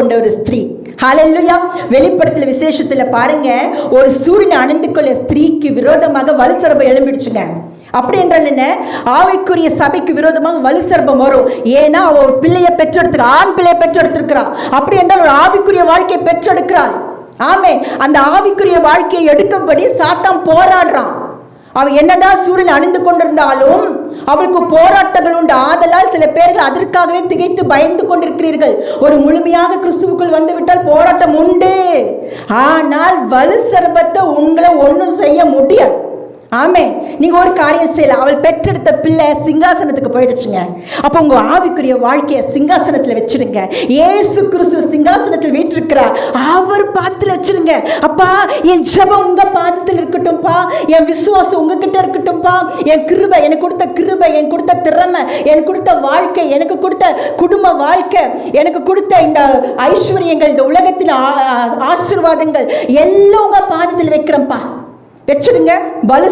கொண்ட ஒரு ஸ்திரீ. ஹலல்லுயா வெளிப்படத்துல விசேஷத்துல பாருங்க ஒரு சூரியனை அணிந்து கொள்ள ஸ்திரீக்கு விரோதமாக வலுசரபம் எழும்பிடுச்சுங்க. அப்படி என்றால் என்ன? ஆவிக்குரிய சபைக்கு விரோதமாக வலுசர்பம் வரும். ஏன்னா அவ ஒரு பிள்ளையை பெற்றெடுத்து ஆண் பிள்ளையை பெற்றெடுத்திருக்கிறாள் அப்படி என்றால் ஒரு ஆவிக்குரிய வாழ்க்கையை பெற்றெடுக்கிறாள். ஆமே அந்த ஆவிக்குரிய வாழ்க்கையை எடுக்கும்படி சாத்தான் போராடுறான். அவள் என்னதான் சூரியன் அணிந்து கொண்டிருந்தாலும் அவளுக்கு போராட்டங்கள் உண்டு. ஆதலால் சில பேர்கள் அதற்காகவே திகைத்து பயந்து கொண்டிருக்கிறீர்கள். ஒரு முழுமையாக கிறிஸ்துவுக்குள் வந்து விட்டால் போராட்டம் உண்டு. ஆனால் வலு சர்பத்தை உங்களை ஒன்றும் செய்ய முடியாது. ஆமே நீங்க ஒரு காரியம் செய்யலாம். அவள் பெற்றெடுத்த பிள்ளை சிங்காசனத்துக்கு போயிடுச்சுங்க. அப்போ உங்க ஆவிக்குரிய வாழ்க்கையை சிங்காசனத்துல வச்சிருங்க ஏசு கிறிஸ்து சிங்காசனத்தில் வீற்றிருக்கிறார். அவர் பாதத்தில் வச்சிருங்க அப்பா என் ஜபம் உங்க பாதத்தில் இருக்கட்டும்பா. என் விசுவாசம் உங்ககிட்ட இருக்கட்டும்பா. என் கிருபை எனக்கு கொடுத்த கிருபை எனக்கு கொடுத்த திறமை எனக்கு கொடுத்த வாழ்க்கை எனக்கு கொடுத்த குடும்ப வாழ்க்கை எனக்கு கொடுத்த இந்த ஐஸ்வர்யங்கள் இந்த உலகத்தின் ஆ- ஆசீர்வாதங்கள் எல்லாம் உங்க பாதத்தில் வைக்கிறேன்ப்பா. வச்சிடுங்க.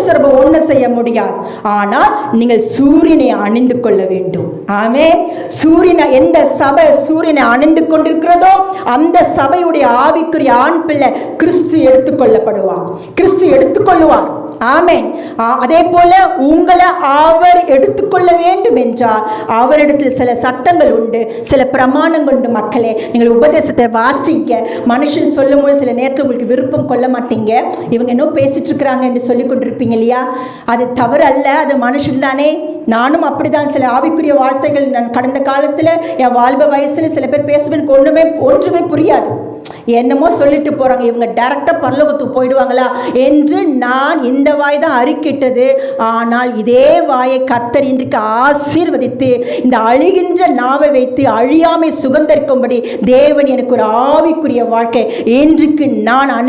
சிறப்பு ஒன்றும் செய்ய முடியாது. ஆனால் நீங்கள் சூரியனை அணிந்து கொள்ள வேண்டும். ஆமே சூரியனை எந்த சபை சூரியனை அணிந்து கொண்டிருக்கிறதோ அந்த சபையுடைய ஆவிக்குரிய ஆண் பிள்ளை கிறிஸ்து எடுத்துக்கொள்ளப்படுவார் கிறிஸ்து எடுத்துக்கொள்ளுவார் ஆமேன். ஆ, அதே போல உங்களை அவர் எடுத்துக்கொள்ள வேண்டும் என்றால் அவரிடத்தில் சில சட்டங்கள் உண்டு சில பிரமாணங்கள் உண்டு மக்களே. நீங்கள் உபதேசத்தை வாசிக்க மனுஷன் சொல்லும்போது சில நேரத்தில் உங்களுக்கு விருப்பம் கொள்ள மாட்டீங்க. இவங்க என்ன பேசிட்டு இருக்கிறாங்க என்று சொல்லி கொண்டிருப்பீங்க இல்லையா? அது தவறு அல்ல அது மனுஷன் தானே. நானும் அப்படிதான் சில ஆவிக்குரிய வார்த்தைகள் நான் கடந்த காலத்தில் என் வாழ்வு வயசுல சில பேர் பேசுவேன் ஒன்றுமே ஒன்றுமே புரியாது. என்னமோ சொல்லிட்டு போறாங்க. இவங்க டைரக்டா பரலோகத்துக்கு போயிடுவாங்களா என்று நான் இந்த வாய் தான் அறிக்கிட்டது. ஆனால் இதே வாயை கர்த்தர் இன்றைக்கு ஆசீர்வதித்து இந்த அழிகின்ற நாவை வைத்து அழியாமை சுகந்தரிக்கும்படி தேவன் எனக்கு ஒரு ஆவிக்குரிய வாழ்க்கை. இன்றைக்கு நான் அனை